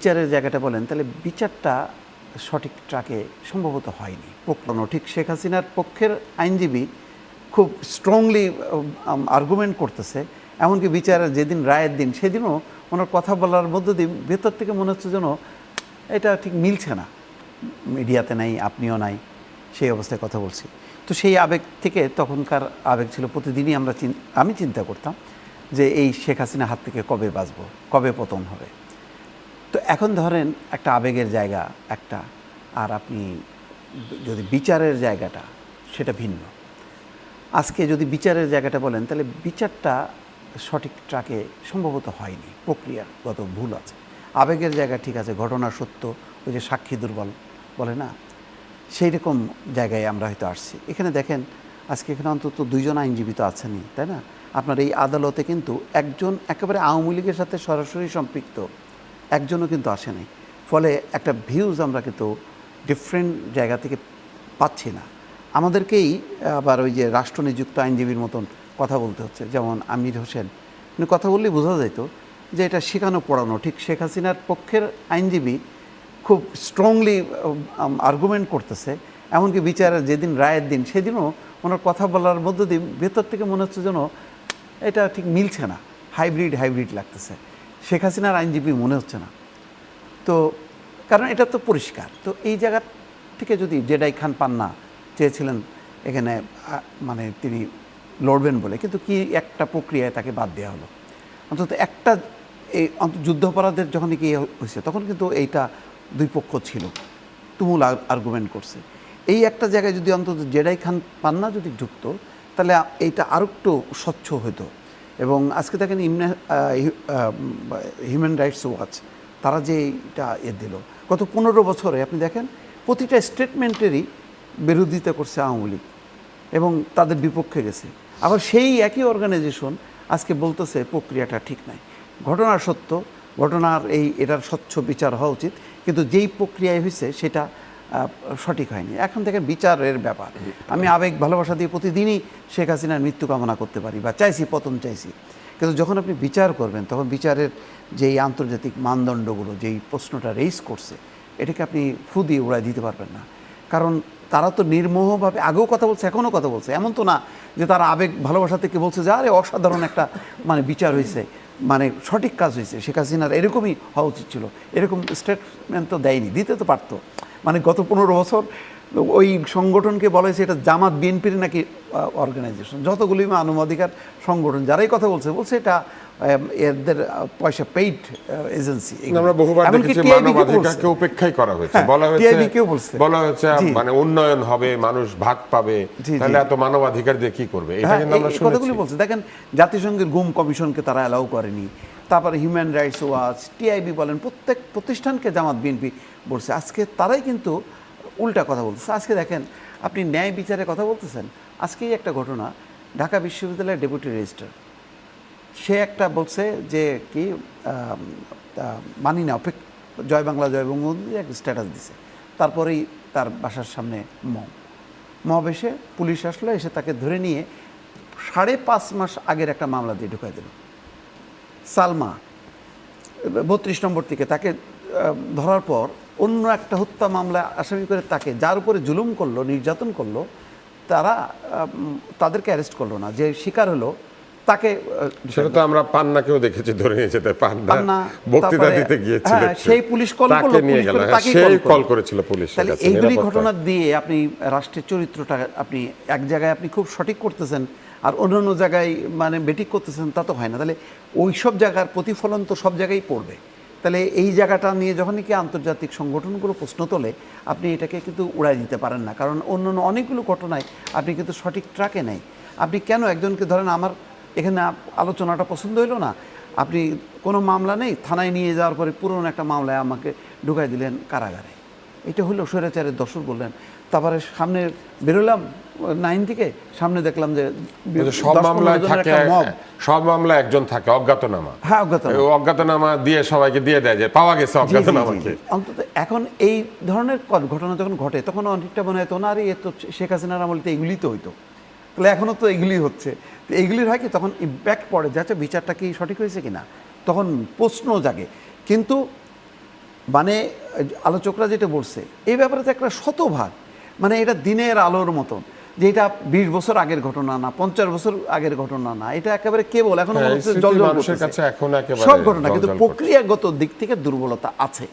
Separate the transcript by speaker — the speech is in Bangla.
Speaker 1: বিচারের জায়গাটা বলেন, তাহলে বিচারটা সঠিক ট্রাকে সম্ভবত হয়নি। প্রকরণ ঠিক শেখ হাসিনার পক্ষের আইনজীবী খুব স্ট্রংলি আর্গুমেন্ট করতেছে। এমনকি বিচারের যেদিন রায়ের দিন, সেদিনও ওনার কথা বলার মধ্য দিয়ে ভেতর থেকে মনে হচ্ছে যেন এটা ঠিক মিলছে না। মিডিয়াতে নাই, আপনিও নাই, সেই অবস্থায় কথা বলছি। তো সেই আবেগ থেকে তখনকার আবেগ ছিল, প্রতিদিনই আমরা আমি চিন্তা করতাম যে এই শেখ হাসিনা হাত থেকে কবে বাঁচবো, কবে পতন হবে। এখন ধরেন একটা আবেগের জায়গা একটা, আর আপনি যদি বিচারের জায়গাটা, সেটা ভিন্ন। আজকে যদি বিচারের জায়গাটা বলেন, তাহলে বিচারটা সঠিক ট্রাকে সম্ভবত হয়নি, প্রক্রিয়াগত ভুল আছে। আবেগের জায়গা ঠিক আছে, ঘটনা সত্য, ওই যে সাক্ষী দুর্বল বলে না? সেই রকম জায়গায় আমরা হয়তো আসছি। এখানে দেখেন, আজকে এখানে অন্তত দুইজন আইনজীবী তো আছেনই, তাই না? আপনার এই আদালতে কিন্তু একজন একেবারে আওয়ামী লীগের সাথে সরাসরি সম্পৃক্ত একজনও কিন্তু আসে নাই। ফলে একটা ভিউজ আমরা কিন্তু ডিফারেন্ট জায়গা থেকে পাচ্ছি না। আমাদেরকেই আবার ওই যে রাষ্ট্রনিযুক্ত আইনজীবীর মতন কথা বলতে হচ্ছে। যেমন আমির হোসেন, উনি কথা বললেই বোঝা যেত যে এটা শেখানো, পড়ানো। ঠিক শেখ হাসিনার পক্ষের আইনজীবী খুব স্ট্রংলি আর্গুমেন্ট করতেছে। এমনকি বিচারের যেদিন রায়ের দিন, সেদিনও ওনার কথা বলার মধ্য দিয়ে ভেতর থেকে মনে হচ্ছে যেন এটা ঠিক মিলছে না। হাইব্রিড হাইব্রিড লাগতেছে। শেখ হাসিনার আইনজীবী মনে হচ্ছে না। তো কারণ এটা তো পরিষ্কার। তো এই জায়গা থেকে যদি জেডাই খান পান্না চেয়েছিলেন এখানে মানে তিনি লড়বেন বলে, কিন্তু কি একটা প্রক্রিয়ায় তাকে বাদ দেওয়া হলো? অন্তত একটা এই যুদ্ধাপরাধের যখন কি হয়েছে, তখন কিন্তু এইটা দুই পক্ষ ছিল। তুমুল আর্গুমেন্ট করছে। এই একটা জায়গায় যদি অন্তত জেডাই খান পান্না যদি ঢুকতো তাহলে এইটা আরও একটু স্বচ্ছ হতো এবং আজকে দেখেন ইমনে হিউম্যান রাইটস ওয়াচ তারা যে এটা এ দিল, গত পনেরো বছরে আপনি দেখেন, প্রতিটা স্টেটমেন্টেরই বিরোধিতা করছে আওয়ামী লীগ এবং তাদের বিপক্ষে গেছে। আবার সেই একই অর্গানাইজেশন আজকে বলতেছে প্রক্রিয়াটা ঠিক নাই। ঘটনা সত্য, ঘটনার এই, এটার স্বচ্ছ বিচার হওয়া উচিত, কিন্তু যেই প্রক্রিয়ায় হয়েছে সেটা সঠিক হয়নি। এখন থেকে বিচারের ব্যাপার। আমি আবেগ, ভালোবাসা দিয়ে প্রতিদিনই শেখ হাসিনার মৃত্যু কামনা করতে পারি বা চাইছি, পতন চাইছি। কিন্তু যখন আপনি বিচার করবেন, তখন বিচারের যেই আন্তর্জাতিক মানদণ্ডগুলো, যেই প্রশ্নটা রেইস করছে, এটাকে আপনি ফু দিয়ে উড়াই দিতে পারবেন না। কারণ তারা তো নির্মোহভাবে আগেও কথা বলছে, এখনও কথা বলছে। এমন তো না যে তারা আবেগ, ভালোবাসা থেকে বলছে, যে আরে অসাধারণ একটা মানে বিচার হয়েছে মানে সঠিক কাজ হয়েছে শেখ হাসিনার এরকমই হওয়া উচিত ছিল। এরকম স্টেটমেন্ট তো দেয়নি, দিতে তো পারতো। মানে গত পনেরো বছর ওই সংগঠনকে বলা হয়েছে এটা জামাত বিএনপির নাকি অর্গানাইজেশন যতগুলি মানবাধিকার সংগঠন যারাই কথা বলছে বলছে এটা এদের পয়সা পেইড এজেন্সি
Speaker 2: আমরা বহুবার দেখেছি মানবাধিকারকে উপেক্ষাই করা হয়েছে।
Speaker 1: হ্যাঁ,
Speaker 2: বলা হয়েছে। বলা হয়েছে মানে উন্নয়ন হবে মানুষ ভাগ পাবে। তাহলে এত মানবাধিকার দিয়ে কি করবে? এটা
Speaker 1: হ্যাঁ
Speaker 2: আমরা
Speaker 1: কথাগুলি বলছে। দেখেন জাতিসংঘের গুম কমিশনকে তারা অ্যালাউ করেনি। তারপরে হিউম্যান রাইটস ওয়াচ টিআইবি বলেন, প্রত্যেক প্রতিষ্ঠানকে জামাত বিএনপি বলছে। আজকে তারাই কিন্তু উল্টা কথা বলতেছে। আজকে দেখেন, আপনি ন্যায় বিচারে কথা বলতেছেন। আজকেই একটা ঘটনা, ঢাকা বিশ্ববিদ্যালয়ের ডেপুটি রেজিস্ট্রার। সে একটা বলছে যে কি মানি না অপেক জয় বাংলা, জয় বঙ্গবন্ধু একটা স্ট্যাটাস দিছে। তারপরেই তার বাসার সামনে মব এসে পুলিশ আসলো, এসে তাকে ধরে নিয়ে সাড়ে পাঁচ মাস আগের একটা মামলা দিয়ে ঢুকাই দিল। সালমা, বত্রিশ নম্বর থেকে তাকে ধরার পর অন্য একটা হত্যা মামলা আসামি করে তাকে, যার উপরে জুলুম করল, নির্যাতন করল, তারা তাদেরকে অ্যারেস্ট করল না। যে শিকার হলো তাকে
Speaker 2: সেটা তো আমরা পান্নাকেও দেখেছি ধরে নিয়ে যেতে পান্না বক্তৃতা দিতে গিয়েছিল
Speaker 1: হ্যাঁ, সেই পুলিশ কল করল,
Speaker 2: নিয়ে গেল
Speaker 1: করে
Speaker 2: হ্যাঁ, সেই
Speaker 1: কল
Speaker 2: করেছিল পুলিশ
Speaker 1: তাহলে এইগুলি ঘটনা দিয়ে আপনি রাষ্ট্রের চরিত্রটা আপনি এক জায়গায় আপনি খুব সঠিক করতেছেন আর অন্যান্য জায়গায় মানে বেঠিক করতেছেন তা তো হয় না। তাহলে ওই সব জায়গার প্রতিফলন তো সব জায়গায় পড়বে। তাহলে এই জায়গাটা নিয়ে যখনই কি আন্তর্জাতিক সংগঠনগুলো প্রশ্ন তোলে আপনি এটাকে কিন্তু উড়াই দিতে পারেন না। কারণ অন্যান্য অনেকগুলো ঘটনায় আপনি কিন্তু সঠিক ট্রাকে নেই। আপনি কেন একজনকে ধরেন আমার এখানে আলোচনাটা পছন্দ হইল না। আপনি কোনো মামলা নেই থানায় নিয়ে যাওয়ার পরে পুরনো একটা মামলায় আমাকে ঢুকাই দিলেন কারাগারে। এটা হলো স্বৈরাচারের দর্শক বললেন। তারপরে সামনে বেরোলাম নাইন থেকে সামনে দেখলাম যে
Speaker 2: সব মামলায় থাকে সব মামলায় একজন থাকে অজ্ঞাতনামা।
Speaker 1: হ্যাঁ অজ্ঞাতনামা।
Speaker 2: অজ্ঞাতনামা দিয়ে সবাইকে দিয়ে দেয় যে পাওয়া গেছে অজ্ঞাতনামাকে।
Speaker 1: অন্তত এখন এই ধরনের ঘটনা যখন ঘটে তখন অনেকটা মনে হয় তো না রে তো শেখ হাসিনার আমলে তো এগুলি তো হইতো। তাহলে এখনও তো এগুলি হচ্ছে। তো এগুলির হয় কি তখন ইম্প্যাক্ট পড়ে যাচ্ছে বিচারটা কি সঠিক হয়েছে কিনা? তখন প্রশ্ন জাগে। কিন্তু মানে আলোচকরা যেটা বলছে এই ব্যাপারে তো একটা শতভাগ মানে এটা দিনের আলোর মতন যে এটা বিশ বছর আগের ঘটনা না পঞ্চাশ বছর আগের ঘটনা না এটা একেবারে কেবল এখন
Speaker 2: হ্যাঁ, এখন
Speaker 1: সব ঘটনা কিন্তু প্রক্রিয়াগত দিক থেকে দুর্বলতা আছে।